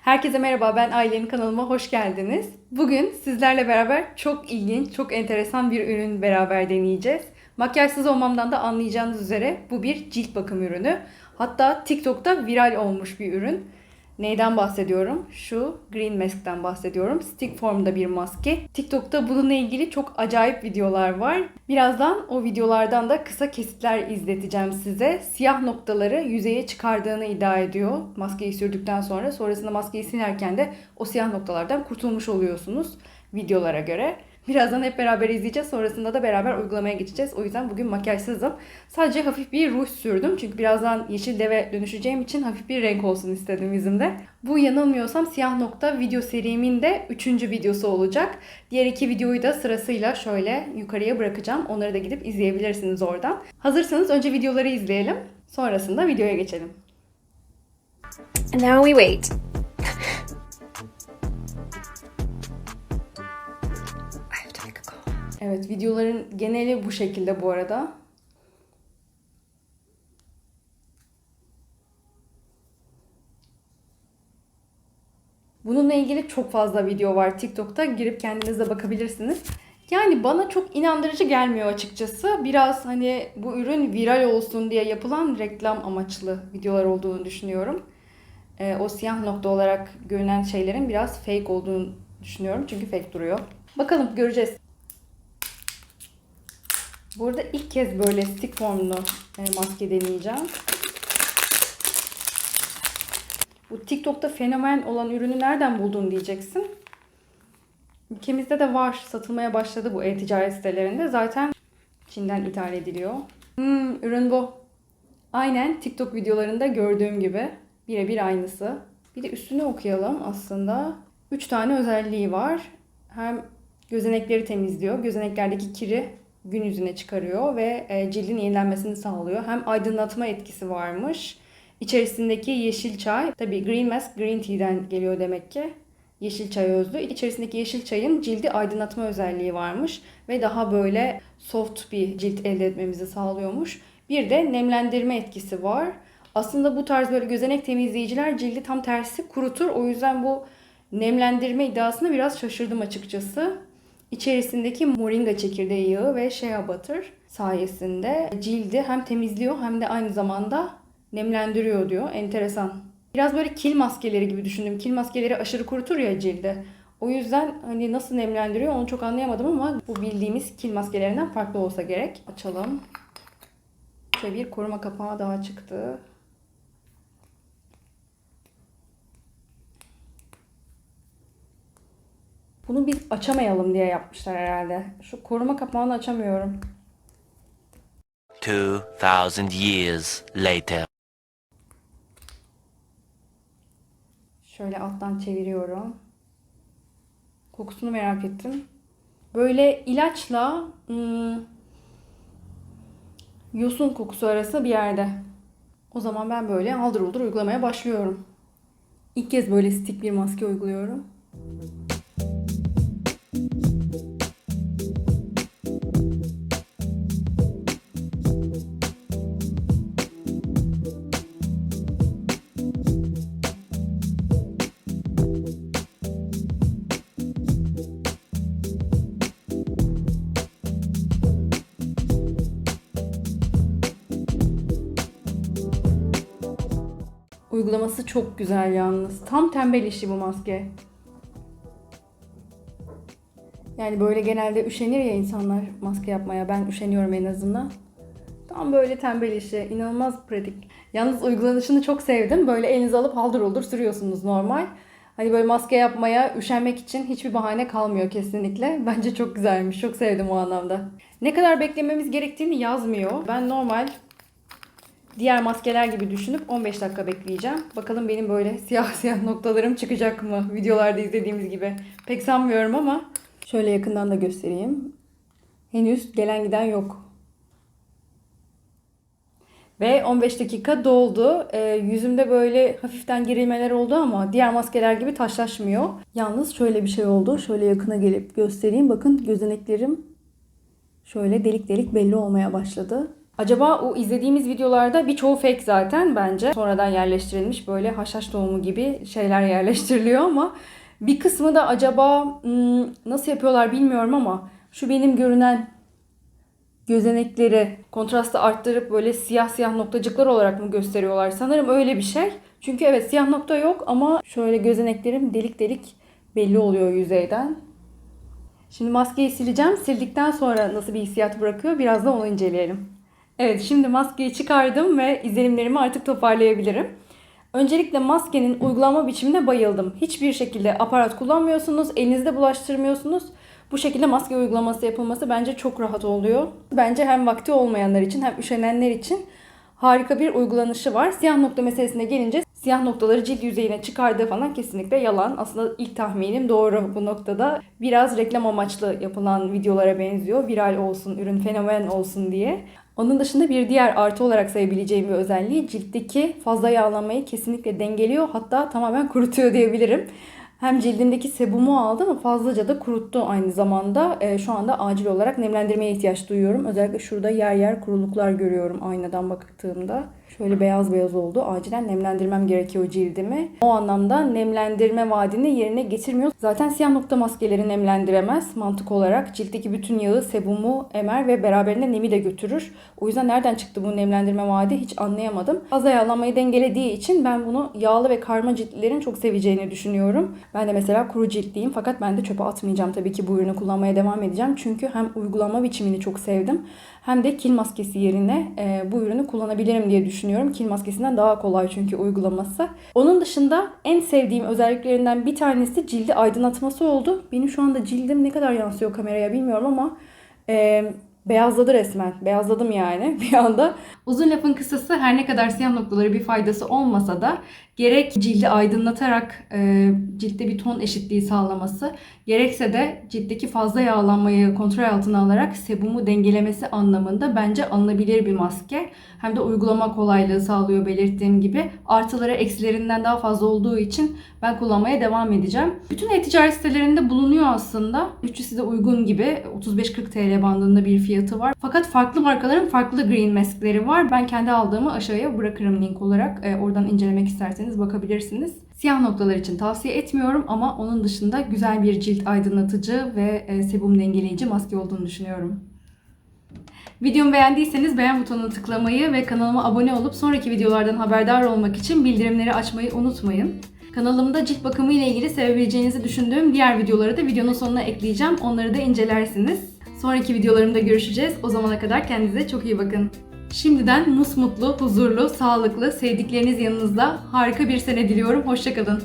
Herkese merhaba, ben Ailenin kanalıma hoş geldiniz. Bugün sizlerle beraber çok ilginç, çok enteresan bir ürün beraber deneyeceğiz. Makyajsız olmamdan da anlayacağınız üzere bu bir cilt bakım ürünü. Hatta TikTok'ta viral olmuş bir ürün. Neyden bahsediyorum? Şu Green Mask'ten bahsediyorum. Stick formda bir maske. TikTok'ta bununla ilgili çok acayip videolar var. Birazdan o videolardan da kısa kesitler izleteceğim size. Siyah noktaları yüzeye çıkardığını iddia ediyor maskeyi sürdükten sonra. Sonrasında maskeyi silerken de o siyah noktalardan kurtulmuş oluyorsunuz videolara göre. Birazdan hep beraber izleyeceğiz. Sonrasında da beraber uygulamaya geçeceğiz. O yüzden bugün makyajsızım. Sadece hafif bir ruj sürdüm. Çünkü birazdan yeşil deve dönüşeceğim için hafif bir renk olsun istedim yüzümde. Bu yanılmıyorsam siyah nokta video serimin de 3. videosu olacak. Diğer iki videoyu da sırasıyla şöyle yukarıya bırakacağım. Onları da gidip izleyebilirsiniz oradan. Hazırsanız önce videoları izleyelim. Sonrasında videoya geçelim. Now we wait. Evet videoların geneli bu şekilde bu arada. Bununla ilgili çok fazla video var TikTok'ta. Girip kendiniz de bakabilirsiniz. Yani bana çok inandırıcı gelmiyor açıkçası. Biraz hani bu ürün viral olsun diye yapılan reklam amaçlı videolar olduğunu düşünüyorum. Ee, o siyah nokta olarak görünen şeylerin biraz fake olduğunu düşünüyorum. Çünkü fake duruyor. Bakalım göreceğiz. Burada ilk kez böyle stick formlu e, maske deneyeceğim. Bu TikTok'ta fenomen olan ürünü nereden buldun diyeceksin. Ülkemizde de var. Satılmaya başladı bu e-ticaret sitelerinde. Zaten Çin'den ithal ediliyor. Hmm, ürün bu. Aynen TikTok videolarında gördüğüm gibi. Birebir aynısı. Bir de üstünü okuyalım aslında. 3 tane özelliği var. Hem gözenekleri temizliyor. Gözeneklerdeki kiri gün yüzüne çıkarıyor ve e, cildin yenilenmesini sağlıyor. Hem aydınlatma etkisi varmış. İçerisindeki yeşil çay, tabii Green Mask Green Tea'den geliyor demek ki. Yeşil çay özlü. İçerisindeki yeşil çayın cildi aydınlatma özelliği varmış ve daha böyle soft bir cilt elde etmemizi sağlıyormuş. Bir de nemlendirme etkisi var. Aslında bu tarz böyle gözenek temizleyiciler cildi tam tersi kurutur. O yüzden bu nemlendirme iddiasına biraz şaşırdım açıkçası. İçerisindeki moringa çekirdeği yağı ve shea butter sayesinde cildi hem temizliyor hem de aynı zamanda nemlendiriyor diyor. Enteresan. Biraz böyle kil maskeleri gibi düşündüm. Kil maskeleri aşırı kurutur ya cildi. O yüzden hani nasıl nemlendiriyor onu çok anlayamadım ama bu bildiğimiz kil maskelerinden farklı olsa gerek. Açalım. Şöyle bir koruma kapağı daha çıktı. Bunu biz açamayalım diye yapmışlar herhalde. Şu koruma kapağını açamıyorum. 2000 years later. Şöyle alttan çeviriyorum. Kokusunu merak ettim. Böyle ilaçla hmm, yosun kokusu arası bir yerde. O zaman ben böyle aldır uldur uygulamaya başlıyorum. İlk kez böyle stick bir maske uyguluyorum. Uygulaması çok güzel yalnız. Tam tembel işi bu maske. Yani böyle genelde üşenir ya insanlar maske yapmaya. Ben üşeniyorum en azından. Tam böyle tembel işi. İnanılmaz pratik. Yalnız uygulanışını çok sevdim. Böyle elinize alıp haldır uldur sürüyorsunuz normal. Hani böyle maske yapmaya üşenmek için hiçbir bahane kalmıyor kesinlikle. Bence çok güzelmiş. Çok sevdim o anlamda. Ne kadar beklememiz gerektiğini yazmıyor. Ben normal diğer maskeler gibi düşünüp 15 dakika bekleyeceğim. Bakalım benim böyle siyah siyah noktalarım çıkacak mı? Videolarda izlediğimiz gibi. Pek sanmıyorum ama şöyle yakından da göstereyim. Henüz gelen giden yok. Ve 15 dakika doldu. Ee, yüzümde böyle hafiften gerilmeler oldu ama diğer maskeler gibi taşlaşmıyor. Yalnız şöyle bir şey oldu. Şöyle yakına gelip göstereyim. Bakın gözeneklerim şöyle delik delik belli olmaya başladı. Acaba o izlediğimiz videolarda birçoğu fake zaten bence. Sonradan yerleştirilmiş böyle haşhaş tohumu gibi şeyler yerleştiriliyor ama bir kısmı da acaba hmm, nasıl yapıyorlar bilmiyorum ama şu benim görünen gözenekleri kontrastı arttırıp böyle siyah siyah noktacıklar olarak mı gösteriyorlar? Sanırım öyle bir şey. Çünkü evet siyah nokta yok ama şöyle gözeneklerim delik delik belli oluyor yüzeyden. Şimdi maskeyi sileceğim. Sildikten sonra nasıl bir hissiyat bırakıyor biraz da onu inceleyelim. Evet şimdi maskeyi çıkardım ve izlenimlerimi artık toparlayabilirim. Öncelikle maskenin uygulama biçimine bayıldım. Hiçbir şekilde aparat kullanmıyorsunuz, elinizde bulaştırmıyorsunuz. Bu şekilde maske uygulaması yapılması bence çok rahat oluyor. Bence hem vakti olmayanlar için hem üşenenler için harika bir uygulanışı var. Siyah nokta meselesine gelince siyah noktaları cilt yüzeyine çıkardığı falan kesinlikle yalan. Aslında ilk tahminim doğru bu noktada. Biraz reklam amaçlı yapılan videolara benziyor. Viral olsun, ürün fenomen olsun diye. Onun dışında bir diğer artı olarak sayabileceğim bir özelliği ciltteki fazla yağlanmayı kesinlikle dengeliyor. Hatta tamamen kurutuyor diyebilirim. Hem cildimdeki sebumu aldı ama fazlaca da kuruttu aynı zamanda. Ee, şu anda acil olarak nemlendirmeye ihtiyaç duyuyorum. Özellikle şurada yer yer kuruluklar görüyorum aynadan baktığımda. Şöyle beyaz beyaz oldu. Acilen nemlendirmem gerekiyor cildimi. O anlamda nemlendirme vaadini yerine getirmiyor. Zaten siyah nokta maskeleri nemlendiremez mantık olarak. Ciltteki bütün yağı, sebumu emer ve beraberinde nemi de götürür. O yüzden nereden çıktı bu nemlendirme vaadi hiç anlayamadım. Fazla yağlanmayı dengelediği için ben bunu yağlı ve karma ciltlilerin çok seveceğini düşünüyorum. Ben de mesela kuru ciltliyim fakat ben de çöpe atmayacağım tabii ki bu ürünü kullanmaya devam edeceğim. Çünkü hem uygulama biçimini çok sevdim hem de kil maskesi yerine e, bu ürünü kullanabilirim diye düşünüyorum. Kil maskesinden daha kolay çünkü uygulaması. Onun dışında en sevdiğim özelliklerinden bir tanesi cildi aydınlatması oldu. Benim şu anda cildim ne kadar yansıyor kameraya bilmiyorum ama e, beyazladı resmen. Beyazladım yani bir anda. Uzun lafın kısası her ne kadar siyah noktaları bir faydası olmasa da gerek cildi aydınlatarak e, ciltte bir ton eşitliği sağlaması gerekse de ciltteki fazla yağlanmayı kontrol altına alarak sebumu dengelemesi anlamında bence alınabilir bir maske. Hem de uygulama kolaylığı sağlıyor belirttiğim gibi. Artıları eksilerinden daha fazla olduğu için ben kullanmaya devam edeceğim. Bütün e-ticaret sitelerinde bulunuyor aslında. Bütçesi de uygun gibi 35-40 TL bandında bir fiyatı var. Fakat farklı markaların farklı green maskleri var. Ben kendi aldığımı aşağıya bırakırım link olarak. E, oradan incelemek isterseniz bakabilirsiniz. Siyah noktalar için tavsiye etmiyorum ama onun dışında güzel bir cilt aydınlatıcı ve e, sebum dengeleyici maske olduğunu düşünüyorum. Videomu beğendiyseniz beğen butonuna tıklamayı ve kanalıma abone olup sonraki videolardan haberdar olmak için bildirimleri açmayı unutmayın. Kanalımda cilt bakımı ile ilgili sevebileceğinizi düşündüğüm diğer videoları da videonun sonuna ekleyeceğim. Onları da incelersiniz. Sonraki videolarımda görüşeceğiz. O zamana kadar kendinize çok iyi bakın. Şimdiden musmutlu, huzurlu, sağlıklı, sevdikleriniz yanınızda harika bir sene diliyorum. Hoşçakalın.